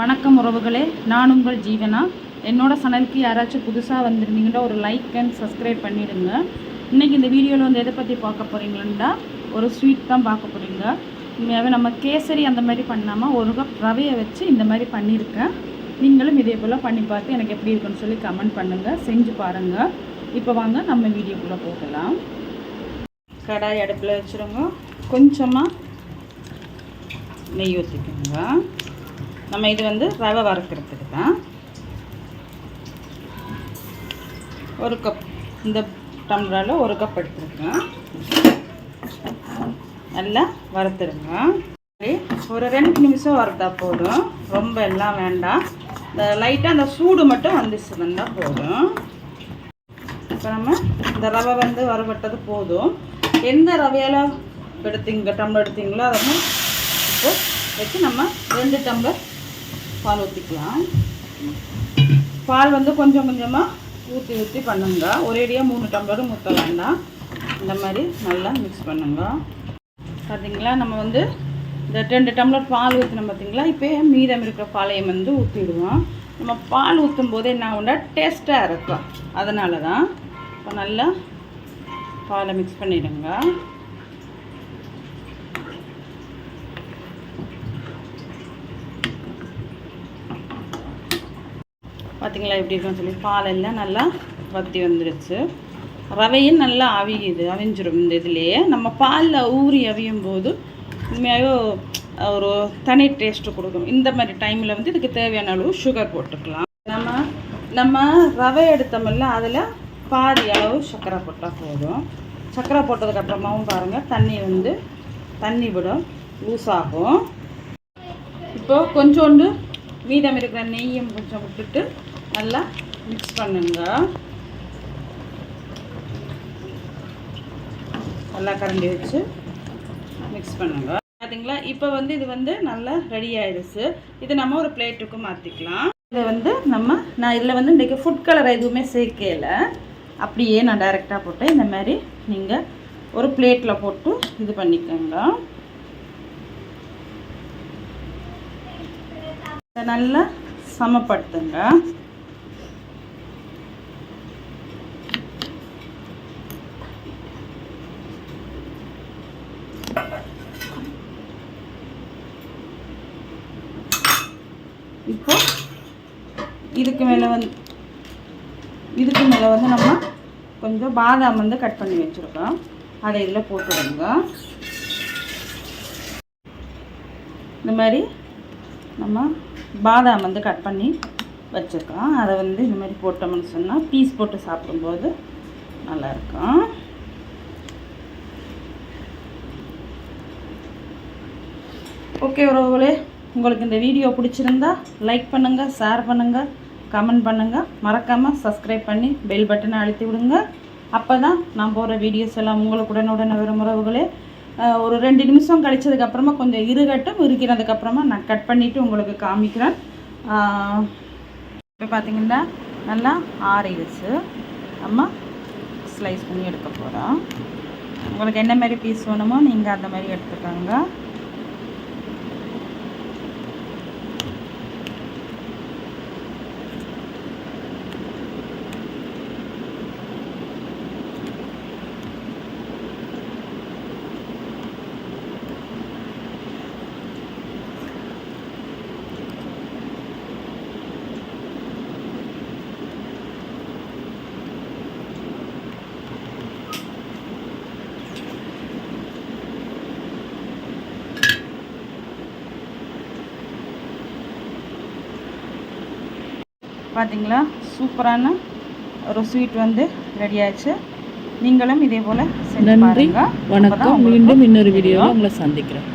வணக்கம் உறவுகளே. நான் உங்கள் ஜீவனா? என்னோட சேனலுக்கு யாராச்சும் புதுசாக வந்திருந்தீங்கன்னா ஒரு லைக் அண்ட் சப்ஸ்கிரைப் பண்ணிவிடுங்க இன்றைக்கி இந்த வீடியோவில் வந்து எதை பற்றி பார்க்க போகிறீங்களா ஒரு ஸ்வீட் தான் பார்க்க போகிறீங்க உண்மையாகவே நம்ம கேசரி அந்த மாதிரி பண்ணாமல் ஒரு கப் ரவையை வச்சு இந்த மாதிரி பண்ணியிருக்கேன். நீங்களும் இதே போல் பண்ணி பார்த்து எனக்கு எப்படி இருக்குன்னு சொல்லி கமெண்ட் பண்ணுங்கள் செஞ்சு பாருங்கள் இப்போ வாங்க நம்ம வீடியோக்குள்ளே போகலாம். கடாய் அடுப்பில் வச்சுருங்க. கொஞ்சமாக நெய் ஊற்றிக்கோங்க நம்ம இது வந்து ரவை வறுக்கிறதுக்கு தான். ஒரு கப் இந்த டம்ளரில் ஒரு கப் எடுத்துருக்கேன். நல்லா வறுத்துருங்க. சரி, ஒரு ரெண்டு நிமிஷம் வறுத்தா போதும். ரொம்ப எல்லாம் வேண்டாம். இந்த லைட்டாக அந்த சூடு மட்டும் வந்துச்சு வந்தால் போதும். இப்போ நம்ம இந்த ரவை வந்து வறுபட்டது போதும். எந்த ரவையால் எடுத்தீங்க டம்ளர் எடுத்தீங்களோ அதை வந்து இப்போ வச்சு நம்ம ரெண்டு டம்ளர் பால் ஊற்றிக்கலாம் பால் வந்து கொஞ்சம் கொஞ்சமாக ஊற்றி ஊற்றி பண்ணுங்க. ஒரேடியாக மூணு டம்ளரும் ஊற்ற வேண்டாம். இந்த மாதிரி நல்லா மிக்ஸ் பண்ணுங்க. பார்த்தீங்களா நம்ம வந்து இந்த ரெண்டு டம்ளர் பால் ஊற்றினோம் பார்த்தீங்களா இப்போ மீதம் இருக்கிற பாலையும் வந்து ஊற்றிடுவோம் நம்ம பால் ஊற்றும் போது என்ன ஆகுண்டா டேஸ்ட்டாக இருக்கும். அதனால தான் இப்போ நல்லா பாலை மிக்ஸ் பண்ணிவிடுங்க பார்த்தீங்களா எப்படி இருக்குன்னு சொல்லி பாலெல்லாம் நல்லா வற்றி வந்துருச்சு. ரவையும் நல்லா அவியுது அவிஞ்சிடும் இந்த இதுலேயே நம்ம பாலில் ஊறி அவியும் போது உண்மையாகவே ஒரு தனி டேஸ்ட்டு கொடுக்கும். இந்த மாதிரி டைமில் வந்து இதுக்கு தேவையான அளவு சுகர் போட்டுக்கலாம். நம்ம நம்ம ரவை எடுத்தோம்ல அதில் பாதி அளவு சர்க்கரை போட்டால் போதும். சர்க்கரை போட்டதுக்கப்புறமாவும் பாருங்கள் தண்ணி வந்து தண்ணி விடும் லூஸ் ஆகும் இப்போ கொஞ்சோண்டு மீதம் இருக்கிற நெய்யும் கொஞ்சம் விட்டுட்டு நல்லா மிக்ஸ் பண்ணுங்க. நல்லா கரண்டி வச்சு மிக்ஸ் பண்ணுங்க. பார்த்தீங்களா இப்போ வந்து இது வந்து நல்லா ரெடி ஆயிடுச்சு. இது நம்ம ஒரு பிளேட்டுக்கு மாற்றிக்கலாம் இதை வந்து நம்ம நான் இதில் வந்து இன்றைக்கி ஃபுட் கலர் எதுவுமே சேர்க்கல. அப்படியே நான் டைரெக்டாக போட்டேன். இந்த மாதிரி நீங்கள் ஒரு பிளேட்டில் போட்டு இது பண்ணிக்கோங்க. நல்லா சமப்படுத்துங்க. இப்போ இதுக்கு மேலே வந்து இதுக்கு மேலே வந்து நம்ம கொஞ்சம் பாதாம் வந்து கட் பண்ணி வச்சுருக்கோம். அதை இதில் போட்டுடுங்க. இந்த மாதிரி நம்ம பாதாம் வந்து கட் பண்ணி வச்சுருக்கோம். அதை வந்து இந்த மாதிரி போட்டோம்னு சொன்னால் பீஸ் போட்டு சாப்பிடும்போது நல்லாயிருக்கும் ஓகே உறவுகளே உங்களுக்கு இந்த வீடியோ பிடிச்சிருந்தா லைக் பண்ணுங்கள் ஷேர் பண்ணுங்கள் கமெண்ட் பண்ணுங்கள் மறக்காமல் சப்ஸ்கிரைப் பண்ணி பெல் பட்டனை அழுத்தி விடுங்க. அப்போ தான் நான் போகிற வீடியோஸ் எல்லாம் உங்களுக்கு உடனுடன் வரும் உறவுகளே. ஒரு ரெண்டு நிமிஷம் கழிச்சதுக்கப்புறமா கொஞ்சம் இருகட்டும் இருக்கிறதுக்கப்புறமா நான் கட் பண்ணிவிட்டு உங்களுக்கு காமிக்கிறேன். இப்போ பார்த்தீங்கன்னா நல்லா ஆறிடுச்சு. நம்ம ஸ்லைஸ் பண்ணி எடுக்க போகிறோம் உங்களுக்கு என்ன மாதிரி பீஸ் வேணுமோ நீங்கள் அந்த மாதிரி எடுத்துக்கோங்க. பார்த்தீங்களா சூப்பரான ஒரு ஸ்வீட் வந்து ரெடி ஆச்சு நீங்களும் இதே போல் நன்றி. வணக்கம். மீண்டும் இன்னொரு வீடியோவில் உங்களை சந்திக்கிறேன்.